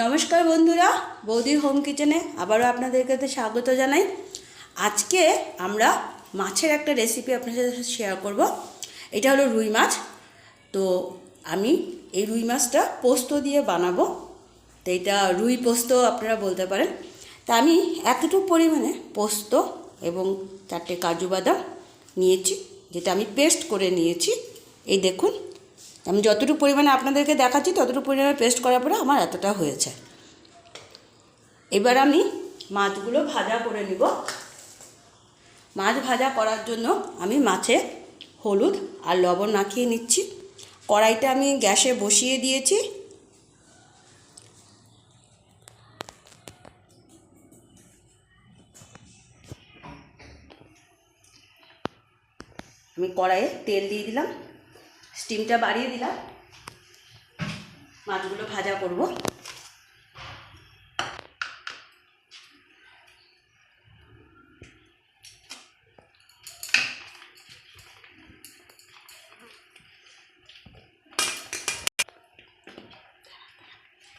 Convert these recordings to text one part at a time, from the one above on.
নমস্কার বন্ধুরা, বৌদির হোম কিচেনে আবারও আপনাদের কাছে স্বাগত জানাই। আজকে আমরা মাছের একটা রেসিপি আপনার সাথে শেয়ার করব। এটা হলো রুই মাছ। তো আমি এই রুই মাছটা পোস্ত দিয়ে বানাবো। তো এটা রুই পোস্ত আপনারা বলতে পারেন। তা আমি এতটুকু পরিমাণে পোস্ত এবং চারটে কাজু বাদাম নিয়েছি, যেটা আমি পেস্ট করে নিয়েছি। এই দেখুন আমি যতটুকু পরিমাণে আপনাদেরকে দেখাচ্ছি, ততটুকু পরিমাণে পেস্ট করার পরে আমার এতটা হয়েছে। এবার আমি মাছগুলো ভাজা করে নিব। মাছ ভাজা করার জন্য আমি মাছে হলুদ আর লবণ মাখিয়ে নিচ্ছি। কড়াইটা আমি গ্যাসে বসিয়ে দিয়েছি। আমি কড়াইয়ে তেল দিয়ে দিলাম। স্টিমটা বাড়িয়ে দিলাম। মাছগুলো ভাজা করব।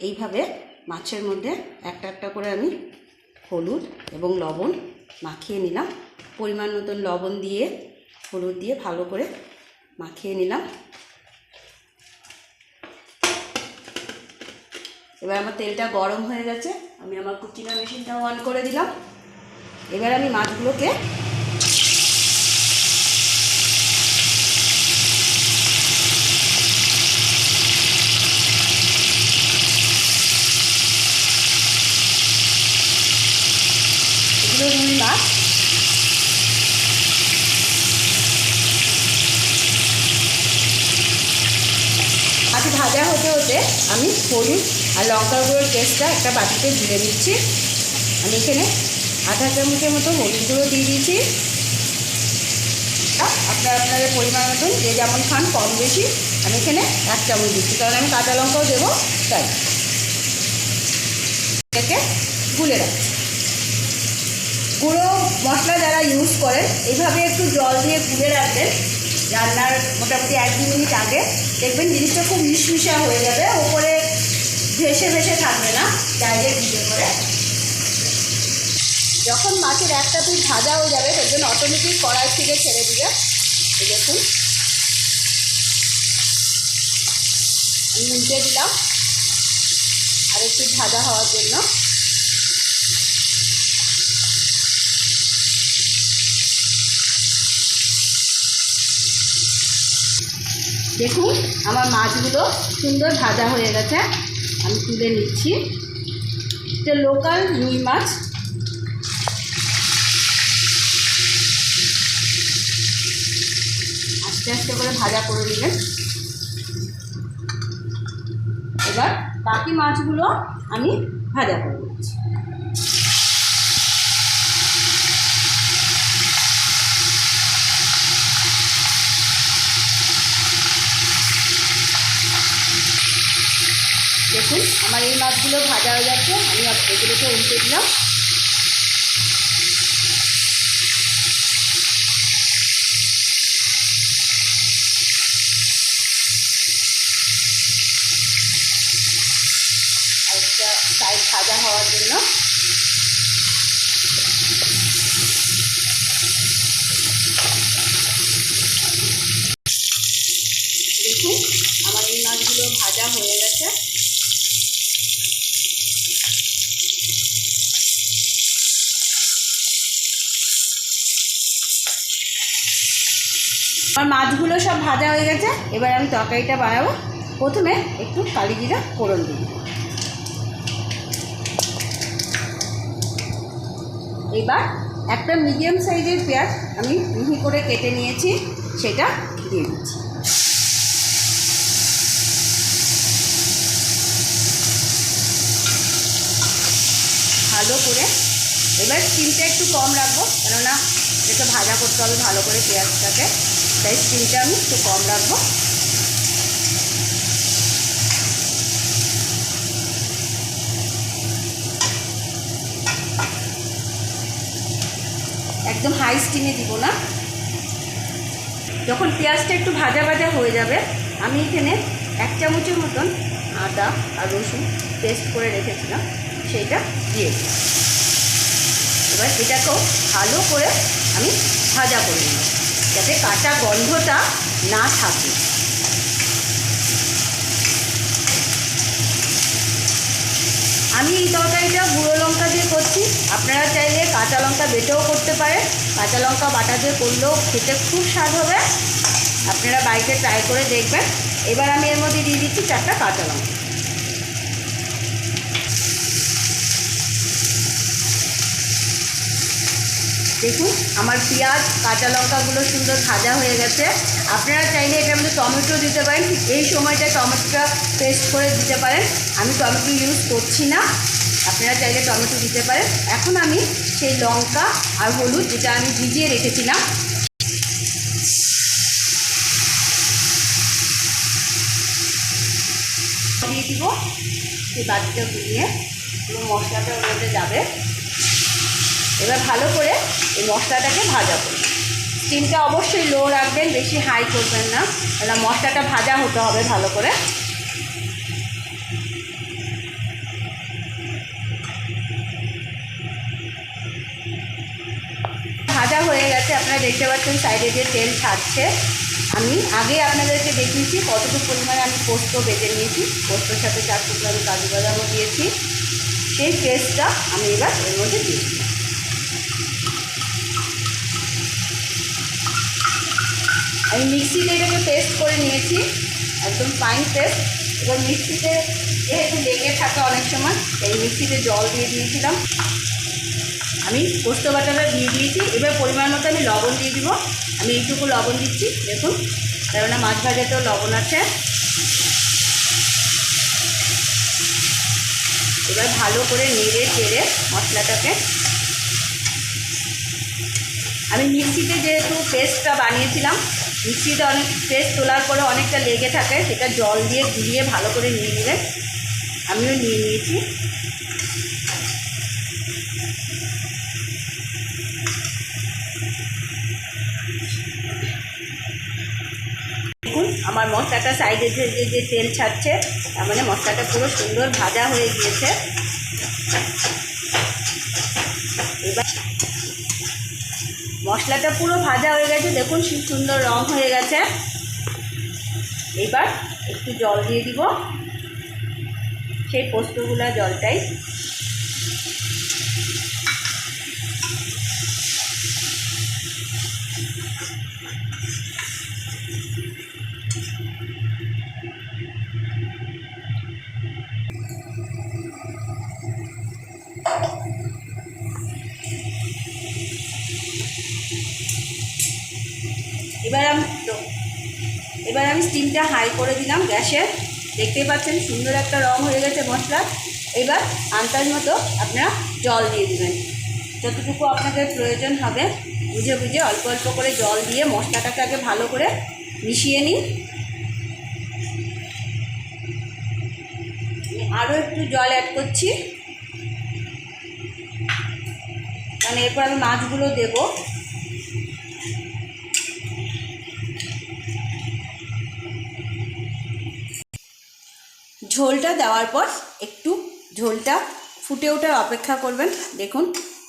এইভাবে মাছের মধ্যে একটা একটা করে আমি হলুদ এবং লবণ মাখিয়ে নিলাম। পরিমাণ মতন লবণ দিয়ে, হলুদ দিয়ে ভালো করে মাখিয়ে নিলাম। এবার আমার তেলটা গরম হয়ে গেছে, আমি আমার কুচিনা মেশিনটা অন করে দিলাম। এবার আমি মাছগুলোকে এগুলো রুই মাছ আজ ভাজা হতে হতে আমি হলুদ আর লঙ্কার গুঁড়োর একটা বাটিতে ঢেলে দিচ্ছি। আমি এখানে আধা চামচের মতো হলুদ গুঁড়ো দিয়ে দিয়েছি। আপনার আপনাদের পরিমাণ মতন, যে যেমন খান, কম বেশি, আমি এখানে এক চামচ দিচ্ছি। কারণ আমি কাঁচা লঙ্কাও দেবো, তাই। এটাকে গুলে রাখছি। গুঁড়ো মশলা যারা ইউজ করেন এইভাবে একটু জল দিয়ে গুলে রাখবেন। রান্নার মোটামুটি এক দু মিনিট আগে। দেখবেন জিনিসটা খুব মিশমিশা হয়ে যাবে। ওপরে ভেসে ভেসে থাকবে না চাইলে দিতে করে যখন মাছের একটা পিস ভাজা হয়ে যাবে জন্য অটোমেটিক কড়াই থেকে ছেড়ে দিবে। দেখুন। আমি দিলাম। আর একটু ভাজা হওয়ার জন্য। দেখুন, আমার মাছগুলো সুন্দর ভাজা হয়ে গেছে। আমি তুলে নিচ্ছি। এটা লোকাল রুই মাছ। আস্তে আস্তে করে ভাজা করে নেবেন। এবার বাকি মাছগুলো আমি ভাজা করে নিচ্ছি দেখুন আমার এই মাছগুলো ভাজা হয়ে যাচ্ছে আমি এগুলোকে উল্টে দিলাম। সাইড ভাজা হওয়ার জন্য দেখুন আমার এই মাছগুলো ভাজা হয়ে গেছে আমার মাছগুলো সব ভাজা হয়ে গেছে। এবার আমি তরকারিটা বানাবো। প্রথমে একটু কালি জিরা, ফোড়ন দিই এবার একটা মিডিয়াম সাইজের পেঁয়াজ আমি মিহি করে কেটে নিয়েছি, সেটা দিয়ে দিচ্ছি। ভালো করে এবার স্টিমটা একটু কম রাখব, কেননা এটা ভাজা করতে হবে ভালো করে পেঁয়াজটাকে। তাই স্টিমটা আমি একটু কম রাখব। একদম হাই স্টিমে দিব না। যখন পেঁয়াজটা একটু ভাজা ভাজা হয়ে যাবে, আমি এখানে এক চামচের মতন আদা আর রসুন পেস্ট করে রেখেছিলাম, সেইটা দিয়ে এবার এটাকেও ভালো করে আমি ভাজা করে নেব, যাতে কাঁচা গন্ধটা না থাকে। আমি এই তরকারিটা গুঁড়ো লঙ্কা দিয়ে করছি। আপনারা চাইলে কাঁচা লঙ্কা বেটেও করতে পারেন। কাঁচা লঙ্কা বাটা দিয়ে করলেও খেতে খুব স্বাদ হবে। আপনারা বাড়িতে ট্রাই করে দেখবেন। এবার আমি এর মধ্যে দিয়ে দিচ্ছি চারটা কাঁচা লঙ্কা। দেখুন, আমার পেঁয়াজ, কাঁচা লঙ্কাগুলো সুন্দর ভাজা হয়ে গেছে। আপনারা চাইলে এটার মধ্যে টমেটো দিতে পারেন, ঠিক এই সময়টা টমেটোটা পেস্ট করে দিতে পারেন। আমি টমেটো ইউজ করছি না, আপনারা চাইলে টমেটো দিতে পারেন। এখন আমি সেই লঙ্কা আর হলুদ যেটা আমি ভিজিয়ে রেখেছিলাম। দিয়ে দিব, সেই বাটিটা গুলিয়ে, পুরো মশলাটা ওর মধ্যে যাবে। এবার ভালো করে এই মশলাটাকে ভাজা করুন স্টিমটা অবশ্যই লো রাখবেন, বেশি হাই করবেন না। তাহলে মশলাটা ভাজা হতে হবে ভালো করে। ভাজা হয়ে গেছে, আপনারা দেখতে পাচ্ছেন সাইডে যে তেল ছাড়ছে। আমি আগে আপনাদেরকে দেখিয়েছি কতটুকু পরিমাণে আমি পোস্ত বেটে নিয়েছি। পোস্তর সাথে চার টুকরো আমি কাজু বাদামও দিয়েছি। সেই পেস্টটা আমি এবার এর মধ্যে দিয়েছি আমি মিক্সিতে এটাকে পেস্ট করে নিয়েছি, একদম ফাইন পেস্ট এবার মিক্সিতে যেহেতু লেগে থাকে অনেক সময়, এই মিক্সিতে জল দিয়ে দিয়েছিলাম। আমি পোস্ত বাটাটা দিয়ে দিয়েছি, এবার পরিমাণ মতো আমি লবণ দিয়ে দিব। আমি এইটুকু লবণ দিচ্ছি, দেখুন। কেননা মাছ ভাজাতেও লবণ আছে। এবার ভালো করে নেড়ে চেড়ে মশলাটাকে। আমি মিক্সিতে যেহেতু পেস্টটা বানিয়েছিলাম মিক্সিতে অনেক পেস্ট তোলার পরে অনেকটা লেগে থাকে, সেটা জল দিয়ে গুলিয়ে ভালো করে নিয়ে নেবেন। আমিও নিয়ে নিয়েছি। দেখুন, আমার মশলাটা সাইডে যে, যে- যে তেল ছাড়ছে, তার মানে মশলাটা পুরো সুন্দর ভাজা হয়ে গিয়েছে। মশলাটা পুরো ভাজা হয়ে গেছে। দেখুন সুন্দর রং হয়ে গেছে। এবার একটু জল দিয়ে দিব। সেই পোস্তগুলা জলটাই। এবার আমি এবার আমি স্টিমটা হাই করে দিলাম গ্যাসের দেখতেই পাচ্ছেন, সুন্দর একটা রং হয়ে গেছে মশলা। এবার আন্দাজ মতো আপনারা জল দিয়ে দেবেন। যতটুকু আপনাদের প্রয়োজন হবে, বুঝে বুঝে অল্প অল্প করে জল দিয়ে মশলাটাকে আগে ভালো করে মিশিয়ে নিন আরও একটু জল অ্যাড করছি। মানে এরপর আমি মাছগুলো দেবো। ঝোলটা দেওয়ার পর একটু ঝোলটা ফুটে ওঠার অপেক্ষা করবেন। দেখুন,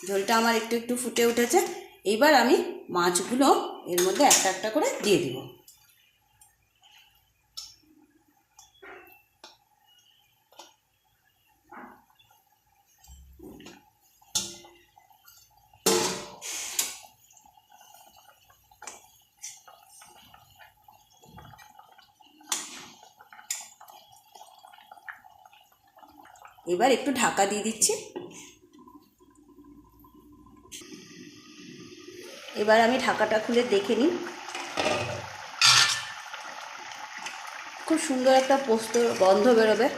ঝোলটা আমার একটু একটু ফুটে উঠেছে। এইবার আমি মাছগুলো এর মধ্যে একটা একটা করে দিয়ে দিব। এবার একটু ঢাকা দিয়ে দিচ্ছি। এবার আমি ঢাকাটা খুলে দেখে নিই। খুব সুন্দর একটা পোস্ত গন্ধ বেরোবে।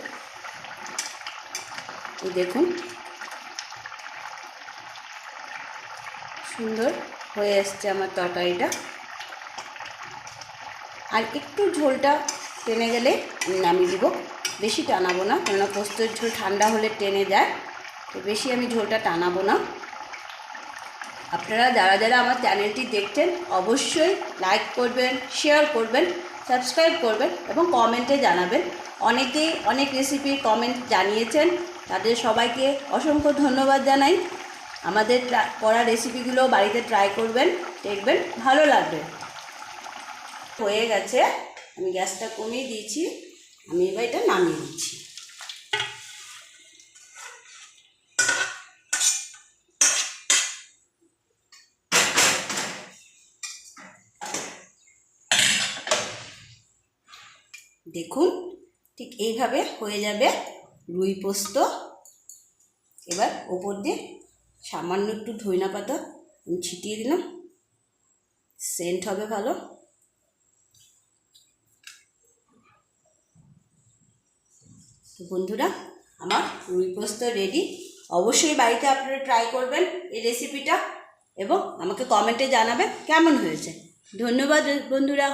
দেখুন। সুন্দর হয়ে এসছে আমার তরকারিটা। আর একটু ঝোলটা টেনে গেলে নামিয়ে দিব। বেশি টানাবো না, কেননা পোস্তের ঝোল ঠান্ডা হলে টেনে যায়। তো বেশি আমি ঝোলটা টানাবো না। আপনারা যারা যারা আমার চ্যানেলটি দেখছেন, অবশ্যই লাইক করবেন শেয়ার করবেন সাবস্ক্রাইব করবেন এবং কমেন্টে জানাবেন। অনেকেই অনেক রেসিপি কমেন্ট জানিয়েছেন, তাদের সবাইকে অসংখ্য ধন্যবাদ জানাই। আমাদের করা রেসিপিগুলো বাড়িতে ট্রাই করবেন, দেখবেন, ভালো লাগবে। হয়ে গেছে, আমি গ্যাসটা কমিয়ে দিয়েছি। আমি এবার এটা নামিয়ে দিচ্ছি দেখুন, ঠিক এইভাবে হয়ে যাবে রুই পোস্ত। এবার ওপর দিয়ে সামান্য একটু ধইনা পাতা ছিটিয়ে দিলাম। সেন্ট হবে ভালো। তো বন্ধুরা, আমার রুই পোস্ত রেডি অবশ্যই বাড়িতে আপনারা ট্রাই করবেন এই রেসিপিটা এবং আমাকে কমেন্টে জানাবেন কেমন হয়েছে। ধন্যবাদ বন্ধুরা।